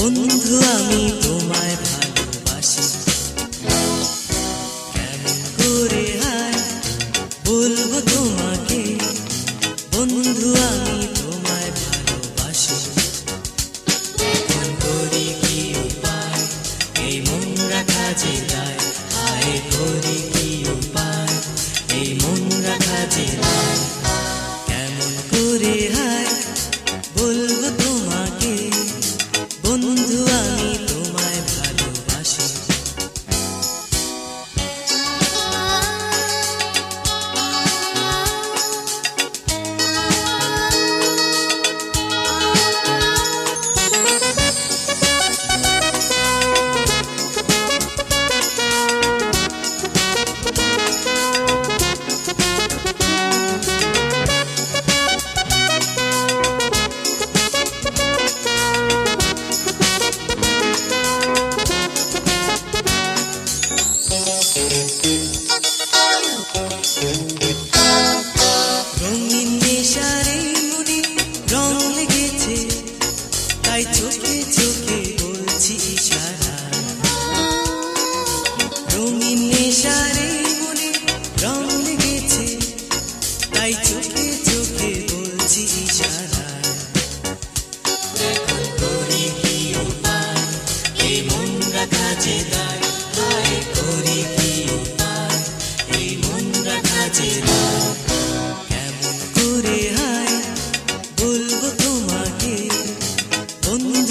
বন্ধু, আমি তোমায় ভালোবাসি। কেমন করে হায় বলব তোমাকে? বন্ধু, আমি তোমায় ভালোবাসি। করি কি উপায়? এই মন রাখা যে দায় আরে করি কি উপায়? এই মন রাখা যে দায়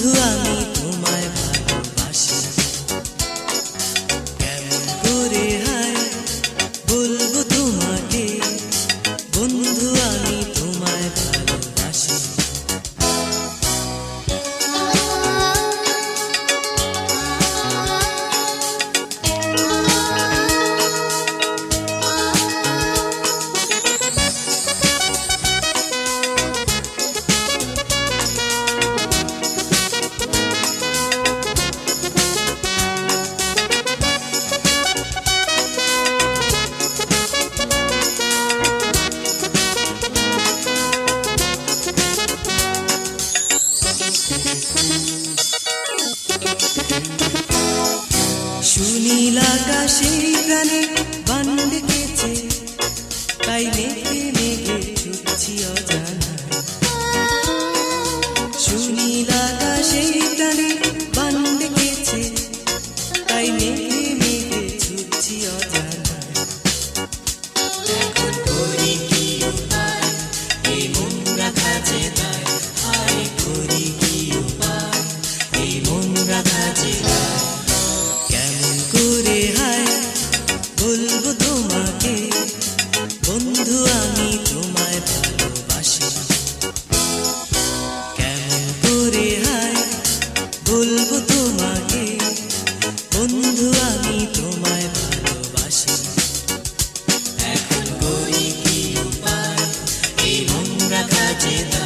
বন্ধু আমি সুনীল আকাশে প্রাণে, বান ডেকেছে। তাই মেঘে মেঘে ছুটছি অজানা। সুনীল আকাশে প্রাণে, বান ডেকেছে। তাই মেঘে মেঘে ছুটছি অজানা। এখন করি কি উপায় এই মন রাখা যে দায়। হায় করি কি উপায় এই মন রাখা যে দায়। বলব তোমাকে বন্ধু আমি তোমায় ভালোবাসি। এখন করি কি উপায় এই নোংরা রাখা